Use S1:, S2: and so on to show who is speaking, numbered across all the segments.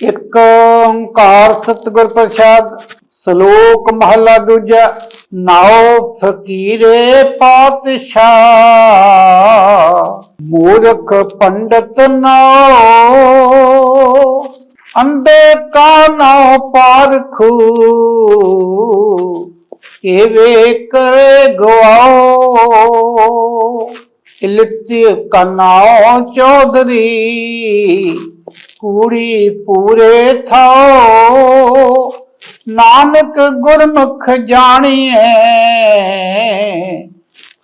S1: ਇੱਕ ਓੰਕਾਰ ਸਤਿਗੁਰ ਪ੍ਰਸਾਦ, ਸ਼ਲੋਕ ਮਹਲਾ ਦੂਜਾ, ਨਾਉ ਫਕੀਰੇ ਪਾਤਸ਼ਾਹ। ਮੂਰਖ ਪੰਡਤ ਨਾਉ ਅੰਦੇ ਕਾ ਨਾਉ ਪਾਰਖੂ। ਏਵੇ ਕਰੇ ਗਵਾਓ ਇਲਤੀ ਕਨਾਉ ਚੌਧਰੀ। ਕੂੜੀ ਪੂਰੇ ਥਾਓ ਨਾਨਕ ਗੁਰਮੁਖ ਜਾਣੀਏ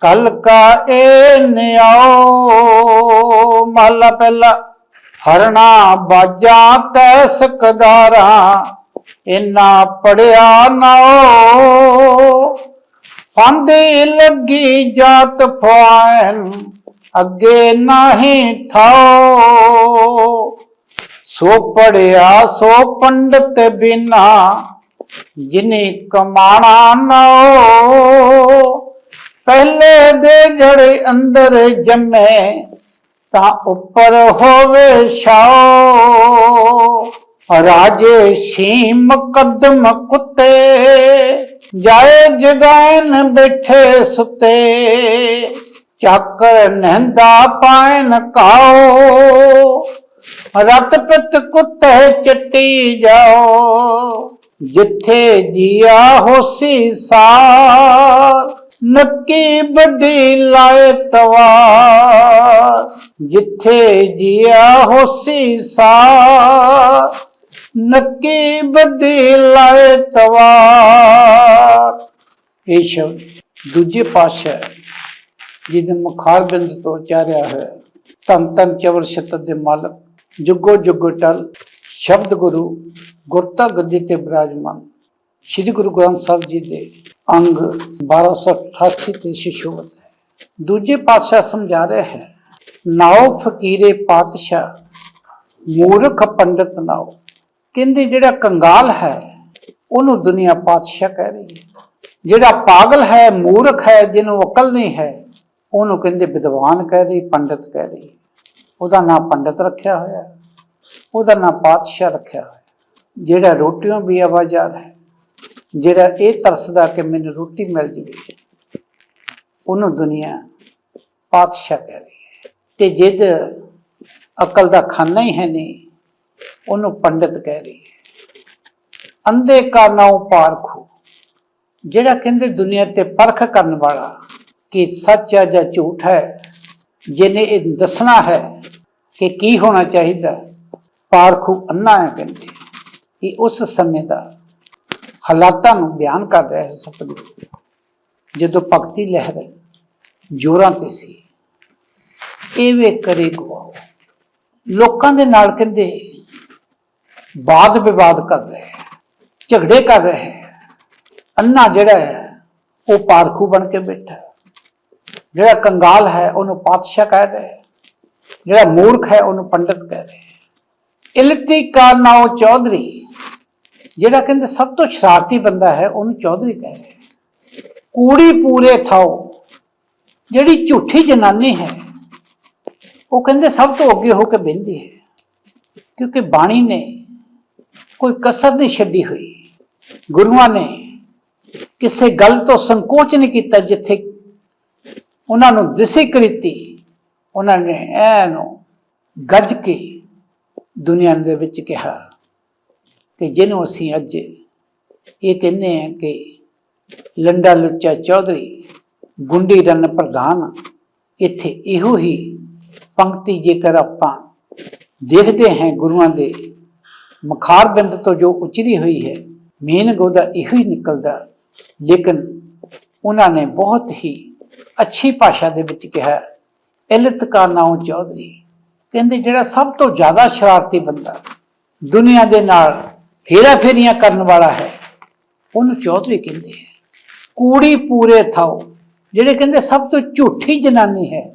S1: ਕਲ ਕਾ ਏ ਨਿਆਓ ਮਹਲਾ ਪਹਿਲਾ ਹਰਣਾ ਬਾਜਾ ਤੈ ਸਕਦਾਰਾ। ਇਨਾ ਪੜਿਆ ਨਾਓ ਫੰਦੇ ਲੱਗੀ ਜਾਤ ਫਾਇਨ ਅੱਗੇ ਨਹੀਂ ਥਾਓ ਸੋ ਪੜਿਆ, ਸੋ ਪੰਡਤ ਬਿਨਾ ਜਿਨੇ ਕਮਾਣਾ ਨਾਓ ਪਹਿਲੇ ਦੇ ਜੜੇ ਅੰਦਰ ਜੰਮੇ, ਤਾਂ ਉੱਪਰ ਹੋਵੇ ਛਾਓ ਰਾਜੇ ਸੀ ਮੁਕੱਦਮ ਕੁੱਤੇ, ਜਾਏ ਜਗਾਇਨ ਬੈਠੇ ਸੁੱਤੇ। ਚੱਕਰ ਨਹਿੰਦਾ ਪਾਇਨ ਕਾਓ ਰਤ ਪਿਤ ਕੁੱਤੇ ਚੱਟੀ ਜਾਓ, ਜਿੱਥੇ ਜੀਆ ਹੋਸੀ ਸਾਰ। ਨੱਕੀ ਵੱਡੀ ਲਾਏ ਤਵਾ ਜਿੱਥੇ ਜੀਆ ਹੋਸੀ ਸਾਰ। ਨੱਕੀ ਵੱਡੀ ਲਾਏ ਤਵਾ ਇਹ ਸ਼ਬਦ ਦੂਜੇ ਪਾਸ਼ਾ ਜਿਹਦੇ ਮੁਖਾਰ ਬਿੰਦ ਤੋਂ ਉਚਾਰਿਆ ਹੈ ਤਨ ਤਨ ਚਵਰ ਸ਼ਤਤ ਦੇ ਮਾਲਕ। ਜੁਗੋ ਜੁਗੋ ਟਲ, ਸ਼ਬਦ ਗੁਰੂ, ਗੁਰਤਾ ਗੱਦੀ ਤੇ ਬਿਰਾਜਮਾਨ। ਸ੍ਰੀ ਗੁਰੂ ਗ੍ਰੰਥ ਸਾਹਿਬ ਜੀ ਦੇ ਅੰਗ 1288 ਤੇ ਸ਼ਿਸ਼ੋਵਤ ਹੈ ਦੂਜੇ ਪਾਤਸ਼ਾਹ ਸਮਝਾ ਰਿਹਾ ਹੈ, ਨਾਉ ਫਕੀਰੇ ਪਾਤਸ਼ਾਹ, ਮੂਰਖ ਪੰਡਤ ਨਾਉ। ਕਹਿੰਦੇ ਜਿਹੜਾ ਕੰਗਾਲ ਹੈ, ਉਹਨੂੰ ਦੁਨੀਆ ਪਾਤਸ਼ਾਹ ਕਹਿ ਰਹੀ ਹੈ। ਜਿਹੜਾ ਪਾਗਲ ਹੈ, ਮੂਰਖ ਹੈ, ਜਿਹਨੂੰ ਅਕਲ ਨਹੀਂ ਹੈ, ਉਹਨੂੰ ਕਹਿੰਦੇ ਵਿਦਵਾਨ ਕਹਿ ਰਹੀ, ਪੰਡਤ ਕਹਿ ਰਹੀ ਉਹਦਾ ਨਾਂ ਪੰਡਤ ਰੱਖਿਆ ਹੋਇਆ ਉਹਦਾ ਨਾਂ ਪਾਤਸ਼ਾਹ ਰੱਖਿਆ ਹੋਇਆ ਹੈ। ਜਿਹੜਾ ਰੋਟੀਆਂ ਵੀ ਆਵਾਜ਼ਾਰ ਹੈ, ਜਿਹੜਾ ਇਹ ਤਰਸਦਾ ਕਿ ਮੈਨੂੰ ਰੋਟੀ ਮਿਲ ਜਵੇ, ਉਹਨੂੰ ਦੁਨੀਆ ਪਾਤਸ਼ਾਹ ਕਹਿ ਰਹੀ ਹੈ। ਤੇ ਜਿੱਦ ਅਕਲ ਦਾ ਖਾਨਾ ਹੀ ਹੈ ਨਹੀਂ, ਉਹਨੂੰ ਪੰਡਤ ਕਹਿ ਰਹੀ ਹੈ। ਅੰਧੇ ਕਾ ਨਾਉ ਪਾਰਖੂ ਜਿਹੜਾ ਕਹਿੰਦੇ ਦੁਨੀਆ ਤੇ ਪਰਖ ਕਰਨ ਵਾਲਾ ਕਿ ਸੱਚ ਹੈ ਜਾਂ ਝੂਠ ਹੈ, ਜਿਹਨੇ ਇਹ ਦੱਸਣਾ ਹੈ ਕਿ ਕੀ ਹੋਣਾ ਚਾਹੀਦਾ? ਪਾਰਖੂ ਅੰਨਾ ਹੈ ਕਹਿੰਦੇ। ਕਿ ਉਸ ਸਮੇਂ ਦਾ ਹਾਲਾਤਾਂ ਨੂੰ ਬਿਆਨ ਕਰ ਰਿਹਾ ਹੈ ਸਤਿਗੁਰੂ। ਜਦੋਂ ਭਗਤੀ ਲਹਿਰ ਜੋਰਾਂ ਤੇ ਸੀ, ਇਹ ਵੇ ਕਰੇ ਗਵਾਓ ਲੋਕਾਂ ਦੇ ਨਾਲ ਕਹਿੰਦੇ ਬਾਦ ਵਿਵਾਦ ਕਰ ਰਹੇ ਝਗੜੇ ਕਰ ਰਹੇ ਅੰਨਾ ਜਿਹੜਾ ਹੈ, ਉਹ ਪਾਰਖੂ ਬਣ ਕੇ ਬੈਠਾ। ਜਿਹੜਾ ਕੰਗਾਲ ਹੈ, ਉਹਨੂੰ ਪਾਤਸ਼ਾਹ ਕਹਿ ਰਿਹਾ ਜਿਹੜਾ ਮੂਰਖ ਹੈ ਉਹਨੂੰ ਪੰਡਤ ਕਹਿ ਰਹੇ ਹੈ। ਇਲਤੀ ਕਾ ਨਾਉ ਚੌਧਰੀ, ਜਿਹੜਾ ਕਹਿੰਦੇ ਸਭ ਤੋਂ ਸ਼ਰਾਰਤੀ ਬੰਦਾ ਹੈ, ਉਹਨੂੰ ਚੌਧਰੀ ਕਹਿ ਰਹੇ ਕੂੜੀ ਪੂਰੇ ਥਾਓ, ਜਿਹੜੀ ਝੂਠੀ ਜਨਾਨੀ ਹੈ, ਉਹ ਕਹਿੰਦੇ ਸਭ ਤੋਂ ਅੱਗੇ ਹੋ ਕੇ ਬਹਿੰਦੀ ਹੈ, ਕਿਉਂਕਿ ਬਾਣੀ ਨੇ ਕੋਈ ਕਸਰ ਨਹੀਂ ਛੱਡੀ ਹੋਈ ਗੁਰੂਆਂ ਨੇ ਕਿਸੇ ਗੱਲ ਤੋਂ ਸੰਕੋਚ ਨਹੀਂ ਕੀਤਾ ਜਿੱਥੇ ਉਹਨਾਂ ਨੂੰ ਦਿਸੇ ਕ੍ਰਿਤੀ ਉਹਨਾਂ ਨੇ ਐਨੂੰ ਗੱਜ ਕੇ ਦੁਨੀਆ ਦੇ ਵਿੱਚ ਕਿਹਾ ਕਿ ਜਿਹਨੂੰ ਅਸੀਂ ਅੱਜ ਇਹ ਕਹਿੰਦੇ ਆ ਕਿ ਲੰਡਾ ਲੁੱਚਾ ਚੌਧਰੀ, ਗੁੰਡੀ ਰਨ ਪ੍ਰਧਾਨ, ਇੱਥੇ ਇਹੋ ਹੀ ਪੰਕਤੀ ਜੇਕਰ ਆਪਾਂ ਦੇਖਦੇ ਹਾਂ ਗੁਰੂਆਂ ਦੇ ਮਖਾਰ ਬਿੰਦ ਤੋਂ ਜੋ ਉਚਰੀ ਹੋਈ ਹੈ, ਮੇਨ ਗੋਦਾ ਇਹੋ ਹੀ ਨਿਕਲਦਾ, ਲੇਕਿਨ ਉਹਨਾਂ ਨੇ ਬਹੁਤ ਹੀ ਅੱਛੀ ਭਾਸ਼ਾ ਦੇ ਵਿੱਚ ਕਿਹਾ ਇਲਤ ਕਾ ਨਾਉ ਚੌਧਰੀ। ਕਹਿੰਦੇ ਜਿਹੜਾ ਸਭ ਤੋਂ ਜ਼ਿਆਦਾ ਸ਼ਰਾਰਤੀ ਬੰਦਾ ਦੁਨੀਆ ਦੇ ਨਾਲ ਹੇਰਾ ਫੇਰੀਆਂ ਕਰਨ ਵਾਲਾ ਹੈ, ਉਹਨੂੰ ਚੌਧਰੀ ਕਹਿੰਦੇ ਹੈ ਕੂੜੀ ਪੂਰੇ ਥਾਓ ਜਿਹੜੇ ਕਹਿੰਦੇ ਸਭ ਤੋਂ ਝੂਠੀ ਜਨਾਨੀ ਹੈ,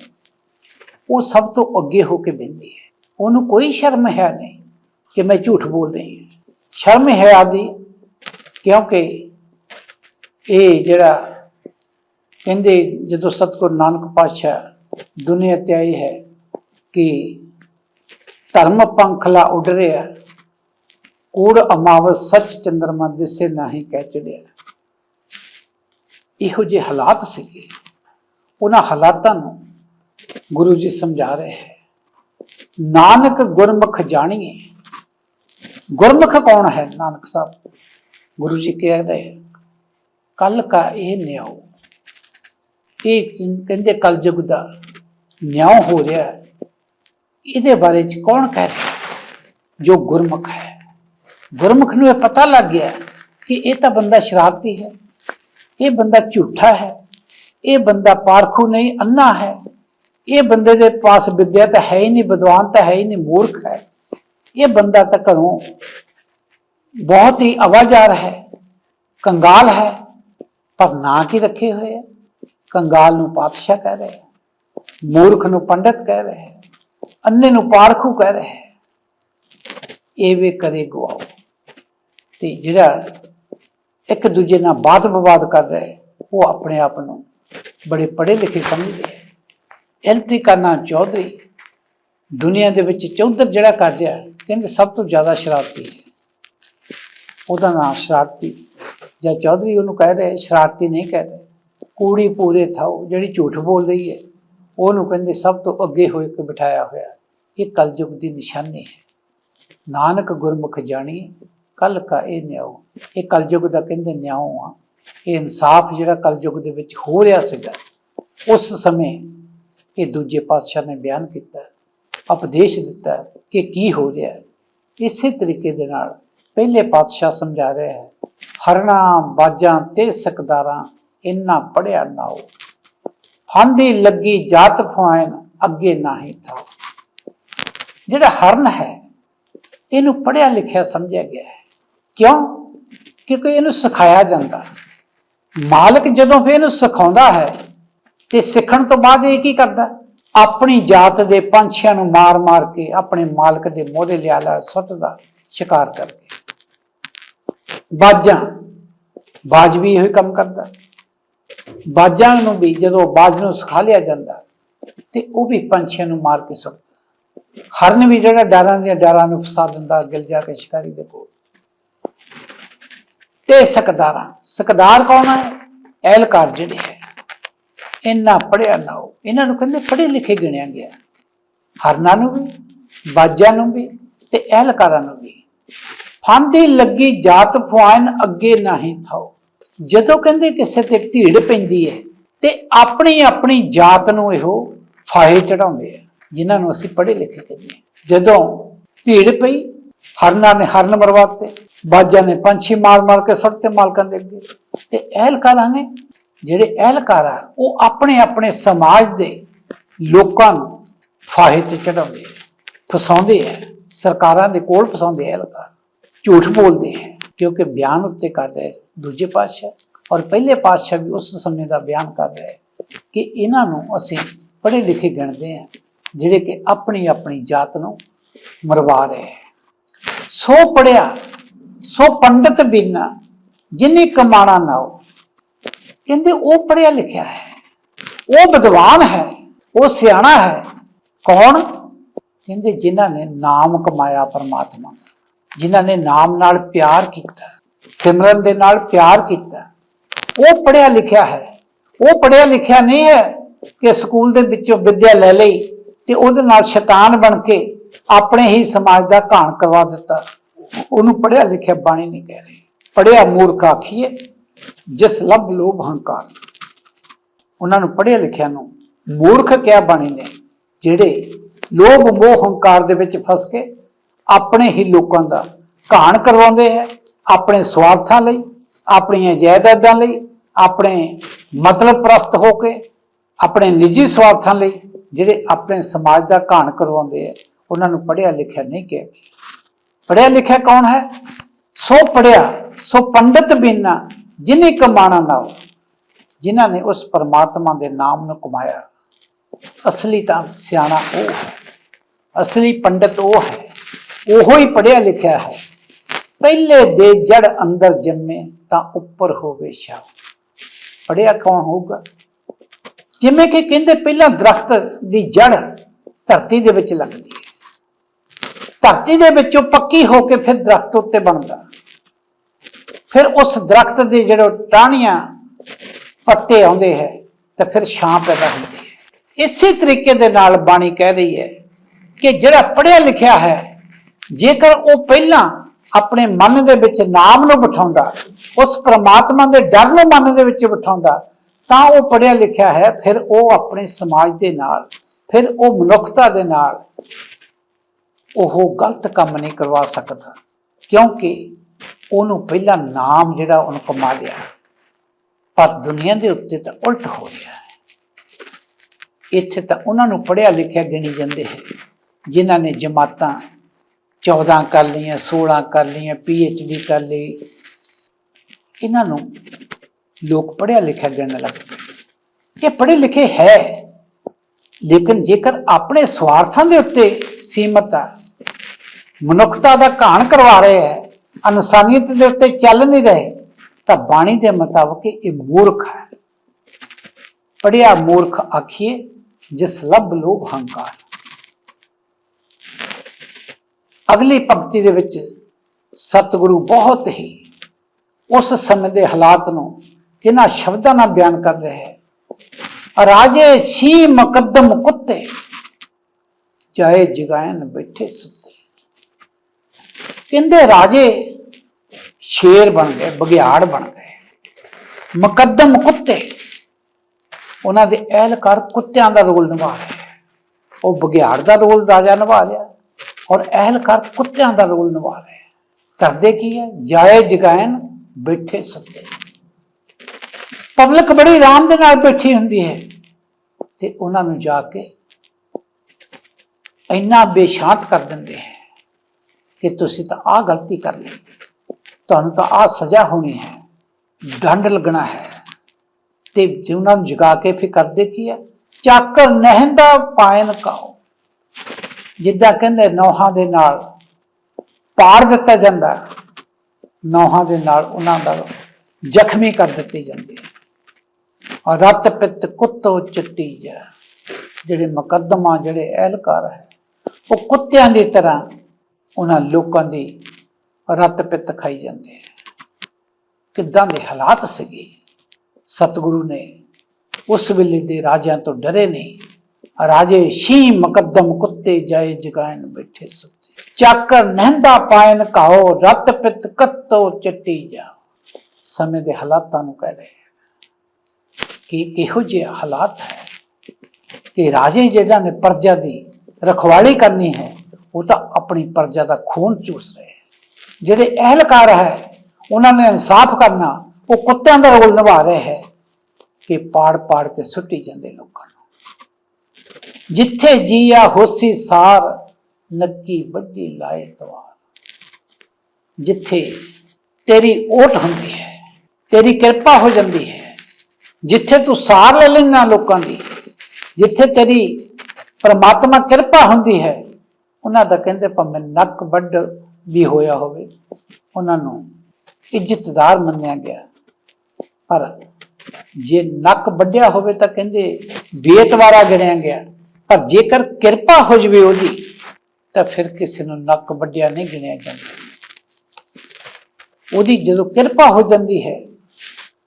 S1: ਉਹ ਸਭ ਤੋਂ ਅੱਗੇ ਹੋ ਕੇ ਬਹਿੰਦੀ ਹੈ। ਉਹਨੂੰ ਕੋਈ ਸ਼ਰਮ ਹੈ ਨਹੀਂ ਕਿ ਮੈਂ ਝੂਠ ਬੋਲ ਰਹੀ ਹਾਂ। ਸ਼ਰਮ ਹੈ ਆਦੀ, ਕਿਉਂਕਿ ਇਹ ਜਿਹੜਾ ਕਹਿੰਦੇ ਜਦੋਂ ਸਤਿਗੁਰੂ ਨਾਨਕ ਪਾਤਸ਼ਾਹ ਦੁਨੀਆ ਤੇ ਆਏ ਹੈ ਕਿ ਧਰਮ ਪੰਖਲਾ ਉੱਡ ਰਿਹਾ ਕੂੜ ਅਮਾਵਸ ਸੱਚ ਚੰਦਰਮਾ ਦਿਸੇ ਨਹੀਂ ਕਹਿ ਚੜਿਆ ਇਹੋ ਜਿਹੇ ਹਾਲਾਤ ਸੀਗੇ। ਉਹਨਾਂ ਹਾਲਾਤਾਂ ਨੂੰ ਗੁਰੂ ਜੀ ਸਮਝਾ ਰਹੇ ਹੈ। ਨਾਨਕ ਗੁਰਮੁਖ ਜਾਣੀਏ। ਗੁਰਮੁਖ ਕੌਣ ਹੈ? ਨਾਨਕ ਸਾਹਿਬ ਗੁਰੂ ਜੀ ਕਹਿ ਰਹੇ ਕੱਲ ਕਾ ਇਹ ਨਿਆਉ ਇਹ ਕਹਿੰਦੇ ਕਲਯੁਗ ਦਾ ਨਿਆਂ ਹੋ ਰਿਹਾ ਹੈ। ਇਹਦੇ ਬਾਰੇ ਚ ਕੌਣ ਕਹਿ ਰਿਹਾ ਜੋ ਗੁਰਮੁਖ ਹੈ। ਗੁਰਮੁਖ ਨੂੰ ਇਹ ਪਤਾ ਲੱਗ ਗਿਆ ਕਿ ਇਹ ਤਾਂ ਬੰਦਾ ਸ਼ਰਾਰਤੀ ਹੈ। ਇਹ ਬੰਦਾ ਝੂਠਾ ਹੈ। ਇਹ ਬੰਦਾ ਪਾਰਖੂ ਨਹੀਂ ਅੰਨਾ ਹੈ। ਇਹ ਬੰਦੇ ਦੇ ਪਾਸ ਵਿਦਿਆ ਤਾਂ ਹੈ ਹੀ ਨਹੀਂ, ਵਿਦਵਾਨ ਤਾਂ ਹੈ ਹੀ ਨਹੀਂ, ਮੂਰਖ ਹੈ। ਇਹ ਬੰਦਾ ਤਾਂ ਘਰੋਂ ਬਹੁਤ ਹੀ ਆਵਾਜ਼ਾਰ ਹੈ, ਕੰਗਾਲ ਹੈ, ਪਰ ਨਾਂ ਕੀ ਰੱਖੇ ਹੋਏ ਹੈ। ਕੰਗਾਲ ਨੂੰ ਪਾਤਸ਼ਾਹ ਕਹਿ ਰਹੇ ਹੈ, ਮੂਰਖ ਨੂੰ ਪੰਡਤ ਕਹਿ ਰਹੇ ਹੈ ਅੰਨੇ ਨੂੰ ਪਾਰਖੂ ਕਹਿ ਰਹੇ ਹੈ। ਇਹ ਵੇ ਕਰੇ ਗਵਾਓ ਤੇ ਜਿਹੜਾ ਇੱਕ ਦੂਜੇ ਨਾਲ ਬਾਤ ਵਿਵਾਦ ਕਰ ਰਿਹਾ ਉਹ ਆਪਣੇ ਆਪ ਨੂੰ ਬੜੇ ਪੜ੍ਹੇ ਲਿਖੇ ਸਮਝਦੇ ਹੈ। ਇਲਤਿਕਾ ਨਾਂ ਚੌਧਰੀ ਦੁਨੀਆ ਦੇ ਵਿੱਚ ਚੌਧਰ ਜਿਹੜਾ ਕਰ ਰਿਹਾ, ਕਹਿੰਦੇ ਸਭ ਤੋਂ ਜ਼ਿਆਦਾ ਸ਼ਰਾਰਤੀ ਹੈ। ਉਹਦਾ ਨਾਮ ਸ਼ਰਾਰਤੀ ਜਾਂ ਚੌਧਰੀ ਉਹਨੂੰ ਕਹਿ ਰਹੇ ਸ਼ਰਾਰਤੀ ਨਹੀਂ ਕਹਿ ਰਹੇ। ਕੂੜੀ ਪੂਰੇ ਥਾਓ, ਜਿਹੜੀ ਝੂਠ ਬੋਲ ਰਹੀ ਹੈ, ਉਹਨੂੰ ਕਹਿੰਦੇ ਸਭ ਤੋਂ ਅੱਗੇ ਹੋਏ ਕੇ ਬਿਠਾਇਆ ਹੋਇਆ ਇਹ ਕਲਯੁਗ ਦੀ ਨਿਸ਼ਾਨੀ ਹੈ। ਨਾਨਕ ਗੁਰਮੁਖ ਜਾਣੀ, ਕੱਲ ਕਾ ਇਹ ਨਿਆਉ। ਇਹ ਕਲਯੁਗ ਦਾ ਕਹਿੰਦੇ ਨਿਆਉ ਆ। ਇਹ ਇਨਸਾਫ ਜਿਹੜਾ ਕਲਯੁਗ ਦੇ ਵਿੱਚ ਹੋ ਰਿਹਾ ਸੀਗਾ, ਉਸ ਸਮੇਂ ਇਹ ਦੂਜੇ ਪਾਤਸ਼ਾਹ ਨੇ ਬਿਆਨ ਕੀਤਾ, ਉਪਦੇਸ਼ ਦਿੱਤਾ ਕਿ ਕੀ ਹੋ ਰਿਹਾ ਇਸੇ ਤਰੀਕੇ ਦੇ ਨਾਲ ਪਹਿਲੇ ਪਾਤਸ਼ਾਹ ਸਮਝਾ ਰਿਹਾ ਹੈ ਹਰਣਾ ਬਾਜਾਂ ਤੇ ਸਕਦਾਰਾਂ ਇੰਨਾ ਪੜਿਆ ਨਾ ਹੋ ਫਾਂਦੀ ਲੱਗੀ ਜਾਤ ਫੁਆਇਨ ਅੱਗੇ ਨਾਹੀ ਥਾ। ਜਿਹੜਾ ਹਰਨ ਹੈ, ਇਹਨੂੰ ਪੜਿਆ ਲਿਖਿਆ ਸਮਝਿਆ ਗਿਆ ਹੈ। ਕਿਉਂ? ਕਿਉਂਕਿ ਇਹਨੂੰ ਸਿਖਾਇਆ ਜਾਂਦਾ ਮਾਲਕ ਜਦੋਂ ਫਿਰ ਇਹਨੂੰ ਸਿਖਾਉਂਦਾ ਹੈ, ਤੇ ਸਿੱਖਣ ਤੋਂ ਬਾਅਦ ਇਹ ਕੀ ਕਰਦਾ ਆਪਣੀ ਜਾਤ ਦੇ ਪੰਛੀਆਂ ਨੂੰ ਮਾਰ-ਮਾਰ ਕੇ ਆਪਣੇ ਮਾਲਕ ਦੇ ਮੋਹਰੇ ਲਿਆ ਲਾ ਸੁੱਟਦਾ ਸ਼ਿਕਾਰ ਕਰਕੇ। ਬਾਜਾਂ, ਬਾਜ ਵੀ ਇਹੋ ਹੀ ਕੰਮ ਕਰਦਾ ਬਾਜਾਂ ਨੂੰ ਵੀ ਜਦੋਂ ਬਾਜ ਨੂੰ ਸਿਖਾ ਲਿਆ ਜਾਂਦਾ, ਤੇ ਉਹ ਵੀ ਪੰਛੀਆਂ ਨੂੰ ਮਾਰ ਕੇ ਸੁੱਟਦਾ। ਹਰਨ ਵੀ ਜਿਹੜਾ ਡਾਰਾਂ ਦੀਆਂ ਡਾਰਾਂ ਨੂੰ ਫਸਾ ਦਿੰਦਾ ਗਿਲ ਜਾ ਕੇ ਸ਼ਿਕਾਰੀ ਦੇ ਕੋਲ। ਤੇ ਸਕਦਾਰਾਂ, ਸਕਦਾਰ ਕੌਣ ਹੈ ਐਲਕਾਰ ਜਿਹੜੇ ਹੈ। ਇੰਨਾ ਪੜਿਆ ਨਾ ਹੋ। ਇਹਨਾਂ ਨੂੰ ਕਹਿੰਦੇ ਪੜ੍ਹੇ ਲਿਖੇ ਗਿਣਿਆ ਗਿਆ। ਹਰਨਾਂ ਨੂੰ ਵੀ, ਬਾਜਾਂ ਨੂੰ ਵੀ ਤੇ ਐਲਕਾਰਾਂ ਨੂੰ ਵੀ। ਫਾਂਦੀ ਲੱਗੀ ਜਾਤ ਫੁਆਇਨ ਅੱਗੇ ਨਹੀਂ ਥਾਓ। ਜਦੋਂ ਕਹਿੰਦੇ ਕਿਸੇ ਤੇ ਢੀੜ ਪੈਂਦੀ ਹੈ ਤੇ ਆਪਣੀ ਆਪਣੀ ਜਾਤ ਨੂੰ ਇਹੋ ਫਾਹੇ ਚੜਾਉਂਦੇ ਆ, ਜਿਨ੍ਹਾਂ ਨੂੰ ਅਸੀਂ ਪੜ੍ਹੇ ਲਿਖੇ ਕਹਿੰਦੇ ਹਾਂ ਜਦੋਂ ਭੀੜ ਪਈ, ਹਰਨਾਂ ਨੇ ਹਰਨ ਮਰਵਾਤੇ ਬਾਜਾਂ ਨੇ ਪੰਛੀ ਮਾਰ ਮਾਰ ਕੇ ਸੁੱਟਤੇ ਮਾਲਕਾਂ ਦੇ ਅੱਗੇ। ਤੇ ਅਹਿਲਕਾਰਾਂ ਨੇ ਜਿਹੜੇ ਅਹਿਲਕਾਰ ਆ, ਉਹ ਆਪਣੇ ਆਪਣੇ ਸਮਾਜ ਦੇ ਲੋਕਾਂ ਨੂੰ ਫਾਹੇ ਤੇ ਚੜਾਉਂਦੇ ਆ, ਫਸਾਉਂਦੇ ਆ, ਸਰਕਾਰਾਂ ਦੇ ਕੋਲ ਫਸਾਉਂਦੇ ਆ ਅਹਿਲਕਾਰ। ਝੂਠ ਬੋਲਦੇ ਆ, ਕਿਉਂਕਿ ਬਿਆਨ ਉੱਤੇ ਕਰਦੇ ਦੂਜੇ ਪਾਤਸ਼ਾਹ ਔਰ ਪਹਿਲੇ ਪਾਤਸ਼ਾਹ ਵੀ ਉਸ ਸਮੇਂ ਦਾ ਬਿਆਨ ਕਰ ਰਹੇ ਕਿ ਇਹਨਾਂ ਨੂੰ ਅਸੀਂ ਪੜ੍ਹੇ ਲਿਖੇ ਗਿਣਦੇ ਆ ਜਿਹੜੇ ਕਿ ਆਪਣੀ ਆਪਣੀ ਜਾਤ ਨੂੰ ਮਰਵਾ ਰਹੇ ਹੈ। ਸੋ ਪੜਿਆ ਸੋ ਪੰਡਤ ਬਿਨਾ, ਜਿਨੇ ਕਮਾਣਾ ਨਾ ਹੋ, ਕਹਿੰਦੇ ਉਹ ਪੜਿਆ ਲਿਖਿਆ ਹੈ, ਉਹ ਵਿਦਵਾਨ ਹੈ, ਉਹ ਸਿਆਣਾ ਹੈ, ਕੌਣ? ਕਹਿੰਦੇ ਜਿਨ੍ਹਾਂ ਨੇ ਨਾਮ ਕਮਾਇਆ ਪਰਮਾਤਮਾ ਦਾ, ਜਿਨ੍ਹਾਂ ਨੇ ਨਾਮ ਨਾਲ ਪਿਆਰ ਕੀਤਾ। ਸਿਮਰਨ ਦੇ ਨਾਲ ਪਿਆਰ ਕੀਤਾ। ਉਹ ਪੜਿਆ ਲਿਖਿਆ ਹੈ। ਉਹ ਪੜਿਆ ਲਿਖਿਆ ਨਹੀਂ ਹੈ ਕਿ ਸਕੂਲ ਦੇ ਵਿੱਚੋਂ ਵਿੱਦਿਆ ਲੈ ਲਈ ਤੇ ਉਹਦੇ ਨਾਲ ਸ਼ੈਤਾਨ ਬਣ ਕੇ ਆਪਣੇ ਹੀ ਸਮਾਜ ਦਾ ਘਾਣ ਕਰਵਾ ਦਿੱਤਾ। ਉਹਨੂੰ ਪੜਿਆ ਲਿਖਿਆ ਬਾਣੀ ਨਹੀਂ ਕਹਿ ਰਹੇ। ਪੜਿਆ ਮੂਰਖ ਆਖੀਏ, ਜਿਸ ਲਬ ਲੋਭ ਹੰਕਾਰ। ਉਹਨਾਂ ਨੂੰ ਪੜਿਆ ਲਿਖਿਆ ਨੂੰ ਮੂਰਖ ਕਿਹਾ ਬਾਣੀ ਨੇ, ਜਿਹੜੇ ਲੋਭ ਮੋਹ ਹੰਕਾਰ ਦੇ ਵਿੱਚ ਫਸ ਕੇ ਆਪਣੇ ਹੀ ਲੋਕਾਂ ਦਾ ਘਾਣ ਕਰਵਾਉਂਦੇ ਹੈ ਆਪਣੇ ਸਵਾਰਥਾਂ ਲਈ, ਆਪਣੀਆਂ ਜਾਇਦਾਦਾਂ ਲਈ, ਆਪਣੇ ਮਤਲਬ ਪ੍ਰਸਤ ਹੋ ਕੇ, ਆਪਣੇ ਨਿੱਜੀ ਸਵਾਰਥਾਂ ਲਈ ਜਿਹੜੇ ਆਪਣੇ ਸਮਾਜ ਦਾ ਘਾਣ ਕਰਵਾਉਂਦੇ ਆ। ਉਹਨਾਂ ਨੂੰ ਪੜਿਆ ਲਿਖਿਆ ਨਹੀਂ ਕਿਹਾ ਪੜਿਆ ਲਿਖਿਆ ਕੌਣ ਹੈ? ਸੋ ਪੜਿਆ ਸੋ ਪੰਡਤ ਬਿਨਾ, ਜਿਨੇ ਕਮਾਣਾ ਨਾ ਹੋ ਜਿਨ੍ਹਾਂ ਨੇ ਉਸ ਪਰਮਾਤਮਾ ਦੇ ਨਾਮ ਨੂੰ ਕਮਾਇਆ। ਅਸਲੀ ਤਾਂ ਸਿਆਣਾ ਉਹ ਹੈ, ਅਸਲੀ ਪੰਡਤ ਉਹ ਹੈ, ਉਹੋ ਹੀ ਪੜਿਆ ਲਿਖਿਆ ਹੈ। ਪਹਿਲੇ ਦੇ ਜੜ ਅੰਦਰ ਜੰਮੇ ਤਾਂ ਉੱਪਰ ਹੋਵੇ ਸ਼ਾ ਪੜਿਆ ਕੌਣ ਹੋਊਗਾ? ਜਿਵੇਂ ਕਿ ਕਹਿੰਦੇ ਪਹਿਲਾਂ ਦਰਖਤ ਦੀ ਜੜ ਧਰਤੀ ਦੇ ਵਿੱਚ ਲੱਗਦੀ ਹੈ। ਧਰਤੀ ਦੇ ਵਿੱਚੋਂ ਪੱਕੀ ਹੋ ਕੇ ਫਿਰ ਦਰਖਤ ਉੱਤੇ ਬਣਦਾ। ਫਿਰ ਉਸ ਦਰਖਤ ਦੇ ਜਿਹੜੇ ਟਾਹਣੀਆਂ ਪੱਤੇ ਆਉਂਦੇ ਹੈ ਤਾਂ ਫਿਰ ਛਾਂ ਪੈਦਾ ਹੁੰਦੀ ਹੈ। ਇਸੇ ਤਰੀਕੇ ਦੇ ਨਾਲ ਬਾਣੀ ਕਹਿ ਰਹੀ ਹੈ ਕਿ ਜਿਹੜਾ ਪੜ੍ਹਿਆ ਲਿਖਿਆ ਹੈ, ਜੇਕਰ ਉਹ ਪਹਿਲਾਂ ਆਪਣੇ ਮਨ ਦੇ ਵਿੱਚ ਨਾਮ ਨੂੰ ਬਿਠਾਉਂਦਾ, ਉਸ ਪ੍ਰਮਾਤਮਾ ਦੇ ਡਰ ਨੂੰ ਮਨ ਦੇ ਵਿੱਚ ਬਿਠਾਉਂਦਾ, ਤਾਂ ਉਹ ਪੜ੍ਹਿਆ ਲਿਖਿਆ ਹੈ, ਫਿਰ ਉਹ ਆਪਣੇ ਸਮਾਜ ਦੇ ਨਾਲ, ਫਿਰ ਉਹ ਮਨੁੱਖਤਾ ਦੇ ਨਾਲ ਉਹ ਗਲਤ ਕੰਮ ਨਹੀਂ ਕਰਵਾ ਸਕਦਾ, ਕਿਉਂਕਿ ਉਹਨੂੰ ਪਹਿਲਾਂ ਨਾਮ ਜਿਹੜਾ ਉਹਨੂੰ ਕਮਾ ਲਿਆ, ਪਰ ਦੁਨੀਆ ਦੇ ਉੱਤੇ ਤਾਂ ਉਲਟ ਹੋ ਰਿਹਾ ਹੈ। ਇੱਥੇ ਤਾਂ ਉਹਨਾਂ ਨੂੰ ਪੜ੍ਹਿਆ ਲਿਖਿਆ ਗਿਣੀ ਜਾਂਦੇ ਹੈ, ਜਿਨ੍ਹਾਂ ਨੇ ਜਮਾਤਾਂ 14 ਕਰ ਲਈਆਂ 16 ਕਰ ਲਈਆਂ ਡੀ ਕਰ ਲਈ। ਇਹਨਾਂ ਨੂੰ ਲੋਕ ਪੜ੍ਹਿਆ ਲਿਖਿਆ ਗਿਣਨ ਲੱਗ ਪਏ। ਇਹ ਪੜ੍ਹੇ ਲਿਖੇ ਹੈ, ਲੇਕਿਨ ਜੇਕਰ ਆਪਣੇ ਸਵਾਰਥਾਂ ਦੇ ਉੱਤੇ ਸੀਮਤ ਆ, ਮਨੁੱਖਤਾ ਦਾ ਘਾਣ ਕਰਵਾ ਰਹੇ ਹੈ, ਇਨਸਾਨੀਅਤ ਦੇ ਉੱਤੇ ਚੱਲ ਨਹੀਂ ਰਹੇ, ਤਾਂ ਬਾਣੀ ਦੇ ਮੁਤਾਬਕ ਇਹ ਮੂਰਖ ਹੈ। ਪੜਿਆ ਮੂਰਖ ਆਖੀਏ, ਜਿਸ ਲੱਭ ਲੋਭ ਹੰਕਾਰ। ਅਗਲੀ ਪੰਕਤੀ ਦੇ ਵਿੱਚ ਸਤਿਗੁਰੂ ਬਹੁਤ ਹੀ ਉਸ ਸਮੇਂ ਦੇ ਹਾਲਾਤ ਨੂੰ ਕਿਹਨਾਂ ਸ਼ਬਦਾਂ ਨਾਲ ਬਿਆਨ ਕਰ ਰਿਹਾ ਹੈ। ਰਾਜੇ ਸ਼ੀ ਮੁਕੱਦਮ ਕੁੱਤੇ, ਚਾਹੇ ਜਗਾਇਨ ਬੈਠੇ ਸੁੱਤੇ। ਕਹਿੰਦੇ ਰਾਜੇ ਸ਼ੇਰ ਬਣ ਗਏ ਬਗਿਆੜ ਬਣ ਗਏ। ਮੁਕੱਦਮ ਕੁੱਤੇ, ਉਹਨਾਂ ਦੇ ਅਹਿਲਕਾਰ ਕੁੱਤਿਆਂ ਦਾ ਰੋਲ ਨਿਭਾ ਰਹੇ। ਉਹ ਬਗਿਆੜ ਦਾ ਰੋਲ ਰਾਜਾ ਨਿਭਾ ਲਿਆ। ਔਰ ਅਹਿਲਕਾਰ ਕੁੱਤਿਆਂ ਦਾ ਰੋਲ ਨਿਭਾ ਰਹੇ ਹੈ। ਕਰਦੇ ਕੀ ਹੈ? ਜਾਏ ਜਗਾਇਨ ਬੈਠੇ ਸੁੱਤੇ। ਪਬਲਿਕ ਬੜੀ ਆਰਾਮ ਦੇ ਨਾਲ ਬੈਠੀ ਹੁੰਦੀ ਹੈ ਤੇ ਉਹਨਾਂ ਨੂੰ ਜਾ ਕੇ ਇੰਨਾ ਬੇਸ਼ਾਂਤ ਕਰ ਦਿੰਦੇ ਹੈ ਕਿ ਤੁਸੀਂ ਤਾਂ ਆਹ ਗਲਤੀ ਕਰ ਲਈ। ਤੁਹਾਨੂੰ ਤਾਂ ਆਹ ਸਜ਼ਾ ਹੋਣੀ ਹੈ। ਡੰਡ ਲੱਗਣਾ ਹੈ। ਤੇ ਜੇ ਉਹਨਾਂ ਨੂੰ ਜਗਾ ਕੇ ਫਿਰ ਕਰਦੇ ਕੀ ਹੈ? ਚਾਕਰ ਨਹਿੰਦਾ ਪਾਇਨ ਕਾਓ। ਜਿੱਦਾਂ ਕਹਿੰਦੇ ਨੌਹਾਂ ਦੇ ਨਾਲ ਪਾੜ ਦਿੱਤਾ ਜਾਂਦਾ ਨੌਹਾਂ ਦੇ ਨਾਲ ਉਹਨਾਂ ਦਾ ਜ਼ਖਮੀ ਕਰ ਦਿੱਤੇ ਜਾਂਦੇ ਔਰ ਰਤ ਪਿੱਤ ਕੁੱਤੋ ਚਿੱਟੀ ਜਾ, ਜਿਹੜੇ ਮੁਕੱਦਮਾ, ਜਿਹੜੇ ਅਹਿਲਕਾਰ ਹੈ, ਉਹ ਕੁੱਤਿਆਂ ਦੀ ਤਰ੍ਹਾਂ ਉਹਨਾਂ ਲੋਕਾਂ ਦੀ ਰਤ ਪਿੱਤ ਖਾਈ ਜਾਂਦੇ ਹੈ। ਕਿੱਦਾਂ ਦੇ ਹਾਲਾਤ ਸੀਗੇ? ਸਤਿਗੁਰੂ ਨੇ ਉਸ ਵੇਲੇ ਦੇ ਰਾਜਿਆਂ ਤੋਂ ਡਰੇ ਨਹੀਂ। ਰਾਜੇ ਸ਼ੀ ਮੁਕੱਦਮ ਕੁੱਤੇ ਜਾਏ ਜਗਾਇਨ ਬੈਠੇ ਸੁੱਤੇ। ਚਾਕਰ ਨਹਿੰਦਾ ਪਾਇਨ ਕਾਓ ਰਤ ਪਿੱਤ ਕੱਤੋ ਚਿੱਟੀ ਜਾ ਸਮੇਂ ਦੇ ਹਾਲਾਤਾਂ ਨੂੰ ਕਹਿ ਰਹੇ ਕਿ ਕਿਹੋ ਜਿਹੇ ਹਾਲਾਤ ਹੈ ਕਿ ਰਾਜੇ ਜਿਹੜਾ ਨੇ ਪਰਜਾ ਦੀ ਰਖਵਾਲੀ ਕਰਨੀ ਹੈ, ਉਹ ਤਾਂ ਆਪਣੀ ਪਰਜਾ ਦਾ ਖੂਨ ਚੂਸ ਰਹੇ ਜਿਹੜੇ ਅਹਿਲਕਾਰ ਹੈ, ਉਹਨਾਂ ਨੇ ਇਨਸਾਫ ਕਰਨਾ, ਉਹ ਕੁੱਤਿਆਂ ਦਾ ਰੋਲ ਨਿਭਾ ਰਹੇ ਹੈ ਕਿ ਪਾੜ ਪਾੜ ਕੇ ਸੁੱਟੀ ਜਾਂਦੇ ਲੋਕਾਂ ਨੂੰ। ਜਿੱਥੇ ਜੀਆ ਹੋਸੀ ਸਾਰ ਨੱਕੀ ਵੱਡੀ ਲਾਏ ਤਵਾਰ। ਜਿੱਥੇ ਤੇਰੀ ਓਟ ਹੁੰਦੀ ਹੈ, ਤੇਰੀ ਕਿਰਪਾ ਹੋ ਜਾਂਦੀ ਹੈ, ਜਿੱਥੇ ਤੂੰ ਸਾਰ ਲੈ ਲੈਣਾ ਲੋਕਾਂ ਦੀ, ਜਿੱਥੇ ਤੇਰੀ ਪਰਮਾਤਮਾ ਕਿਰਪਾ ਹੁੰਦੀ ਹੈ, ਉਹਨਾਂ ਦਾ ਕਹਿੰਦੇ ਭਾਵੇਂ ਨੱਕ ਵੱਡ ਵੀ ਹੋਇਆ ਹੋਵੇ, ਉਹਨਾਂ ਨੂੰ ਇੱਜ਼ਤਦਾਰ ਮੰਨਿਆ ਗਿਆ। ਪਰ ਜੇ ਨੱਕ ਵੱਡਿਆ ਹੋਵੇ ਤਾਂ ਕਹਿੰਦੇ ਬੇਤਵਾਰਾ ਗਿਣਿਆ ਗਿਆ। ਪਰ ਜੇਕਰ ਕਿਰਪਾ ਹੋ ਜਵੇ ਉਹਦੀ, ਤਾਂ ਫਿਰ ਕਿਸੇ ਨੂੰ ਨੱਕ ਵੱਡਿਆ ਨਹੀਂ ਗਿਣਿਆ ਜਾਂਦਾ। ਉਹਦੀ ਜਦੋਂ ਕਿਰਪਾ ਹੋ ਜਾਂਦੀ ਹੈ,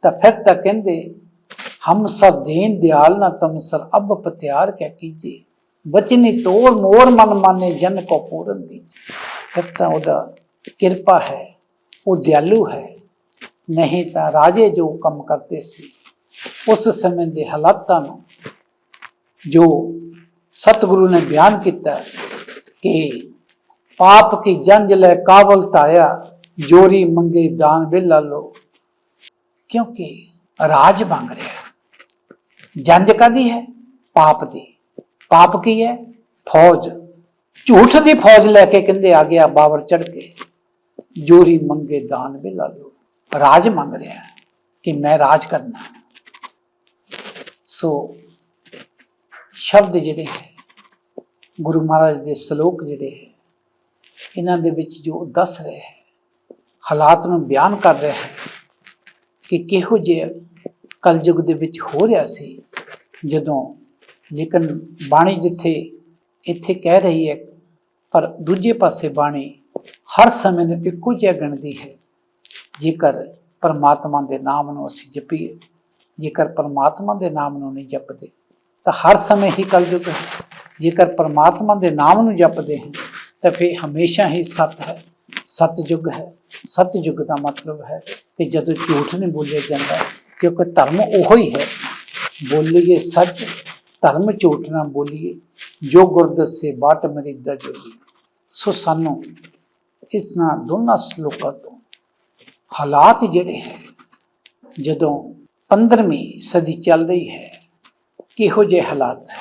S1: ਤਾਂ ਫਿਰ ਤਾਂ ਕਹਿੰਦੇ, ਹਮ ਸਭ ਦੀਨ ਦਿਆਲ ਨਾ ਤੁਮ ਅਬ ਪਤਿਆਰ ਕਹਿ ਕੀਜੇ, ਬਚਨੀ ਤੋਰ ਮੋਰ ਮਨ ਮਾਨੇ ਜਨ ਕੋ ਪੂਰਨ ਦੀ। ਫਿਰ ਤਾਂ ਉਹਦਾ ਕਿਰਪਾ ਹੈ, ਉਹ ਦਿਆਲੂ ਹੈ, ਨਹੀਂ ਤਾਂ ਰਾਜੇ ਜੋ ਕੰਮ ਕਰਦੇ ਸੀ, ਉਸ ਸਮੇਂ ਦੇ ਹਾਲਾਤਾਂ ਨੂੰ ਜੋ ਸਤਿਗੁਰੂ ਨੇ ਬਿਆਨ ਕੀਤਾ ਕਿ ਪਾਪ ਕੀ ਜੰਜ ਲੈ ਕਾਬਲ ਤਾਇਆ ਜੋਰੀ ਮੰਗੇ ਦਾਨ ਬਿਲਾ ਲੋ ਕਿਉਂਕਿ ਰਾਜ ਮੰਗ ਰਿਹਾ ਜੰਜ ਕਾਦੀ ਹੈ? ਪਾਪ ਦੀ। ਪਾਪ ਕੀ ਹੈ? ਫੌਜ। ਝੂਠ ਦੀ ਫੌਜ ਲੈ ਕੇ ਕਹਿੰਦੇ ਆ ਗਿਆ ਬਾਬਰ ਚੜ ਕੇ। ਜੋਰੀ ਮੰਗੇ ਦਾਨ ਬਿਲਾ ਲੋ ਰਾਜ ਮੰਗ ਰਿਹਾ ਕਿ ਮੈਂ ਰਾਜ ਕਰਨਾ ਸੋ ਸ਼ਬਦ ਜਿਹੜੇ ਹੈ, ਗੁਰੂ ਮਹਾਰਾਜ ਦੇ ਸ਼ਲੋਕ ਜਿਹੜੇ ਹੈ, ਇਹਨਾਂ ਦੇ ਵਿੱਚ ਜੋ ਦੱਸ ਰਹੇ ਹੈ, ਹਾਲਾਤ ਨੂੰ ਬਿਆਨ ਕਰ ਰਿਹਾ ਹੈ ਕਿ ਕਿਹੋ ਜਿਹੇ ਕਲਯੁਗ ਦੇ ਵਿੱਚ ਹੋ ਰਿਹਾ ਸੀ, ਜਦੋਂ ਲੇਕਿਨ ਬਾਣੀ ਜਿੱਥੇ ਇੱਥੇ ਕਹਿ ਰਹੀ ਹੈ, ਪਰ ਦੂਜੇ ਪਾਸੇ ਬਾਣੀ ਹਰ ਸਮੇਂ ਨੂੰ ਇੱਕੋ ਜਿਹਾ ਗਿਣਦੀ ਹੈ, ਜੇਕਰ ਪਰਮਾਤਮਾ ਦੇ ਨਾਮ ਨੂੰ ਅਸੀਂ ਜਪੀਏ, ਜੇਕਰ ਪਰਮਾਤਮਾ ਦੇ ਨਾਮ ਨੂੰ ਨਹੀਂ ਜਪਦੇ ਤਾਂ ਹਰ ਸਮੇਂ ਹੀ ਕਲਯੁਗ ਹੈ। ਜੇਕਰ ਪਰਮਾਤਮਾ ਦੇ ਨਾਮ ਨੂੰ ਜਪਦੇ ਹਾਂ, ਤਾਂ ਫਿਰ ਹਮੇਸ਼ਾ ਹੀ ਸਤ ਹੈ। ਸਤਯੁਗ ਹੈ। ਸਤਯੁਗ ਦਾ ਮਤਲਬ ਹੈ ਕਿ ਜਦੋਂ ਝੂਠ ਨਹੀਂ ਬੋਲਿਆ ਜਾਂਦਾ, ਕਿਉਂਕਿ ਧਰਮ ਉਹੋ ਹੀ ਹੈ। ਬੋਲੀਏ ਸੱਚ, ਧਰਮ ਝੂਠ ਨਾ ਬੋਲੀਏ, ਜੋ ਗੁਰ ਦੱਸੇ ਬਾਟ ਮਰੀਦਾ ਜੋਗੀ। ਸੋ ਸਾਨੂੰ ਇਸ ਨਾ ਦੋਨਾਂ ਸ਼ਲੋਕਾਂ ਤੋਂ ਹਾਲਾਤ ਜਿਹੜੇ ਹੈ, ਜਦੋਂ 15ਵੀਂ ਸਦੀ ਚੱਲ ਰਹੀ ਹੈ ਕਿਹੋ ਜਿਹੇ ਹਾਲਾਤ ਹੈ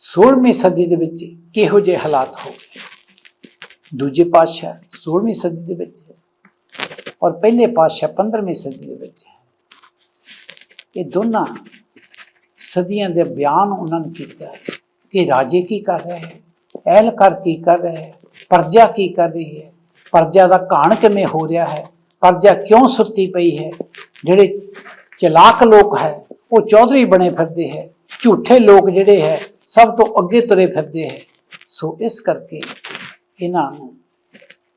S1: 16ਵੀਂ ਸਦੀ ਦੇ ਵਿੱਚ ਕਿਹੋ ਜਿਹੇ ਹਾਲਾਤ ਹੋ ਗਏ? ਦੂਜੇ ਪਾਤਸ਼ਾਹ 16ਵੀਂ ਸਦੀ ਦੇ ਵਿੱਚ ਔਰ ਪਹਿਲੇ ਪਾਤਸ਼ਾਹ 15ਵੀਂ ਸਦੀ ਦੇ ਵਿੱਚ ਇਹ ਦੋਨਾਂ ਸਦੀਆਂ ਦੇ ਬਿਆਨ ਉਹਨਾਂ ਨੇ ਕੀਤਾ ਕਿ ਰਾਜੇ ਕੀ ਕਰ ਰਹੇ ਹੈ? ਅਹਿਲਕਾਰ ਕੀ ਕਰ ਰਹੇ ਹੈ? ਪ੍ਰਜਾ ਕੀ ਕਰ ਰਹੀ ਹੈ? ਪਰਜ਼ਾ ਦਾ ਘਾਣ ਕਿਵੇਂ ਹੋ ਰਿਹਾ ਹੈ? ਪਰਜ਼ਾ ਕਿਉਂ ਸੁੱਤੀ ਪਈ ਹੈ? ਜਿਹੜੇ ਚਲਾਕ ਲੋਕ ਹੈ, ਉਹ ਚੌਧਰੀ ਬਣੇ ਫਿਰਦੇ ਹੈ। ਝੂਠੇ ਲੋਕ ਜਿਹੜੇ ਹੈ, ਸਭ ਤੋਂ ਅੱਗੇ ਤੁਰੇ ਫਿਰਦੇ ਹੈ। ਸੋ ਇਸ ਕਰਕੇ ਇਹਨਾਂ ਨੂੰ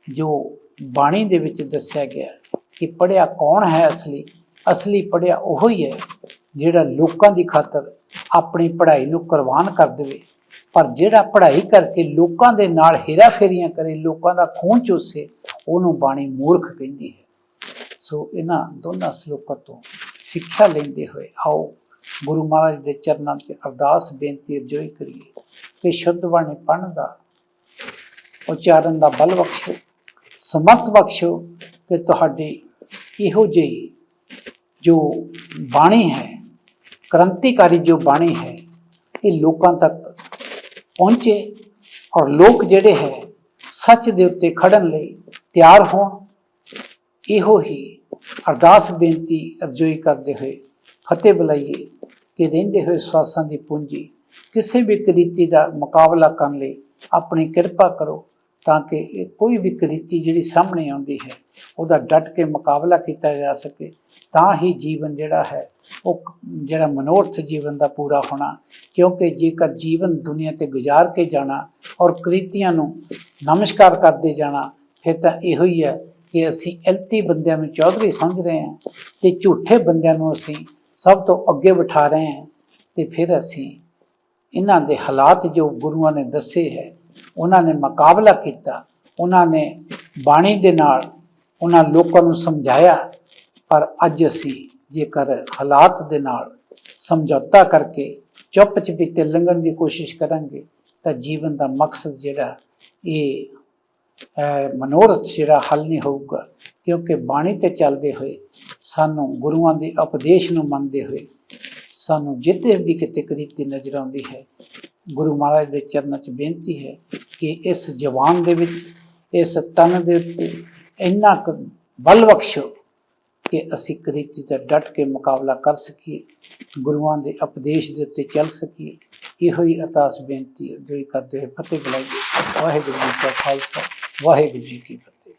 S1: ਜੋ ਬਾਣੀ ਦੇ ਵਿੱਚ ਦੱਸਿਆ ਗਿਆ ਕਿ ਪੜਿਆ ਕੌਣ ਹੈ ਅਸਲੀ ਅਸਲੀ ਪੜਿਆ ਉਹ ਹੀ ਹੈ ਜਿਹੜਾ ਲੋਕਾਂ ਦੀ ਖਾਤਰ ਆਪਣੀ ਪੜ੍ਹਾਈ ਨੂੰ ਕੁਰਬਾਨ ਕਰ ਦੇਵੇ। ਪਰ ਜਿਹੜਾ ਪੜ੍ਹਾਈ ਕਰਕੇ ਲੋਕਾਂ ਦੇ ਨਾਲ ਹੇਰਾਫੇਰੀਆਂ ਕਰੇ, ਲੋਕਾਂ ਦਾ ਖੂਨ ਚੂਸੇ, ਉਹਨੂੰ ਬਾਣੀ ਮੂਰਖ ਕਹਿੰਦੀ ਹੈ। ਸੋ ਇਹਨਾਂ ਦੋਨਾਂ ਸ਼ਲੋਕਾਂ ਤੋਂ ਸਿੱਖਿਆ ਲੈਂਦੇ ਹੋਏ ਆਓ ਗੁਰੂ ਮਹਾਰਾਜ ਦੇ ਚਰਨਾਂ 'ਚ ਅਰਦਾਸ ਬੇਨਤੀ ਅਰਜ਼ੋਈ ਕਰੀਏ ਕਿ ਸ਼ੁੱਧ ਬਾਣੀ ਪੜ੍ਹਨ ਦਾ, ਉਚਾਰਨ ਦਾ ਬਲ ਬਖਸ਼ੋ, ਸਮਰਥ ਬਖਸ਼ੋ ਕਿ ਤੁਹਾਡੀ ਇਹੋ ਜਿਹੀ ਜੋ ਬਾਣੀ ਹੈ, ਕ੍ਰਾਂਤੀਕਾਰੀ ਜੋ ਬਾਣੀ ਹੈ, ਇਹ ਲੋਕਾਂ ਤੱਕ ਪਹੁੰਚੇ ਔਰ ਲੋਕ ਜਿਹੜੇ ਹੈ, ਸੱਚ ਦੇ ਉੱਤੇ ਖੜਨ ਲਈ ਤਿਆਰ ਹੋਣ, ਇਹੋ ਹੀ ਅਰਦਾਸ ਬੇਨਤੀ ਅਰਜ਼ੋਈ ਕਰਦੇ ਹੋਏ ਫਤਿਹ ਬੁਲਾਈਏ, ਕਿ ਰਹਿੰਦੇ ਹੋਏ ਸਵਾਸਾਂ ਦੀ ਪੂੰਜੀ, ਕਿਸੇ ਵੀ ਕ੍ਰਿਤੀ ਦਾ ਮੁਕਾਬਲਾ ਕਰਨ ਲਈ ਆਪਣੀ ਕਿਰਪਾ ਕਰੋ, ਤਾਂ ਕਿ ਕੋਈ ਵੀ ਕ੍ਰਿਤੀ ਜਿਹੜੀ ਸਾਹਮਣੇ ਆਉਂਦੀ ਹੈ, ਉਹਦਾ ਡਟ ਕੇ ਮੁਕਾਬਲਾ ਕੀਤਾ ਜਾ ਸਕੇ। ਤਾਂ ਹੀ ਜੀਵਨ ਜਿਹੜਾ ਹੈ, ਉਹ ਜਿਹੜਾ ਮਨੋਰਥ ਜੀਵਨ ਦਾ ਪੂਰਾ ਹੋਣਾ, ਕਿਉਂਕਿ ਜੇਕਰ ਜੀਵਨ ਦੁਨੀਆ ਤੇ ਗੁਜ਼ਾਰ ਕੇ ਜਾਣਾ ਔਰ ਕ੍ਰਿਤੀਆਂ ਨੂੰ ਨਮਸਕਾਰ ਕਰਦੇ ਜਾਣਾ, ਫਿਰ ਤਾਂ ਇਹੋ ਹੀ ਹੈ ਕਿ ਅਸੀਂ ਐਲਤੀ ਬੰਦਿਆਂ ਨੂੰ ਚੌਧਰੀ ਸਮਝ ਰਹੇ ਹਾਂ ਤੇ ਝੂਠੇ ਬੰਦਿਆਂ ਨੂੰ ਅਸੀਂ ਸਭ ਤੋਂ ਅੱਗੇ ਬਿਠਾ ਰਹੇ ਹਾਂ ਤੇ ਫਿਰ ਅਸੀਂ ਇਹਨਾਂ ਦੇ ਹਾਲਾਤ ਜੋ ਗੁਰੂਆਂ ਨੇ ਦੱਸੇ ਹੈ, ਉਹਨਾਂ ਨੇ ਮੁਕਾਬਲਾ ਕੀਤਾ, ਉਹਨਾਂ ਨੇ ਬਾਣੀ ਦੇ ਨਾਲ ਉਹਨਾਂ ਲੋਕਾਂ ਨੂੰ ਸਮਝਾਇਆ, ਪਰ ਅੱਜ ਅਸੀਂ ਜੇਕਰ ਹਾਲਾਤ ਦੇ ਨਾਲ ਸਮਝੌਤਾ ਕਰਕੇ ਚੁੱਪ ਚਪੀਤੇ ਲੰਘਣ ਦੀ ਕੋਸ਼ਿਸ਼ ਕਰਾਂਗੇ, ਤਾਂ ਜੀਵਨ ਦਾ ਮਕਸਦ ਜਿਹੜਾ ਇਹ ਮਨੋਰਥ ਜਿਹੜਾ ਹੱਲ ਨਹੀਂ ਹੋਊਗਾ, ਕਿਉਂਕਿ ਬਾਣੀ ਤੇ ਚੱਲਦੇ ਹੋਏ ਸਾਨੂੰ ਗੁਰੂਆਂ ਦੇ ਉਪਦੇਸ਼ ਨੂੰ ਮੰਨਦੇ ਹੋਏ ਸਾਨੂੰ ਜਿੱਥੇ ਵੀ ਕਿਤੇ ਕ੍ਰਿਤੀ ਨਜ਼ਰ ਆਉਂਦੀ ਹੈ, ਗੁਰੂ ਮਹਾਰਾਜ ਦੇ ਚਰਨਾਂ 'ਚ ਬੇਨਤੀ ਹੈ ਕਿ ਇਸ ਜਵਾਨ ਦੇ ਵਿੱਚ, ਇਸ ਤਨ ਦੇ ਉੱਤੇ ਇੰਨਾ ਕੁ ਬਲ ਬਖਸ਼ੋ ਕਿ ਅਸੀਂ ਕ੍ਰਿਤੀ ਦਾ ਡਟ ਕੇ ਮੁਕਾਬਲਾ ਕਰ ਸਕੀਏ, ਗੁਰੂਆਂ ਦੇ ਉਪਦੇਸ਼ ਦੇ ਉੱਤੇ ਚੱਲ ਸਕੀਏ। ਇਹੋ ਹੀ ਅਰਦਾਸ ਬੇਨਤੀ ਜੋ ਕਰਦੇ ਹੋਏ ਫਤਿਹ ਬੁਲਾਈਏ ਵਾਹਿਗੁਰੂ ਜੀ ਕਾ ਖਾਲਸਾ। ਵਾਹਿਗੁਰੂ ਜੀ ਕੀ ਫਤਿਹ।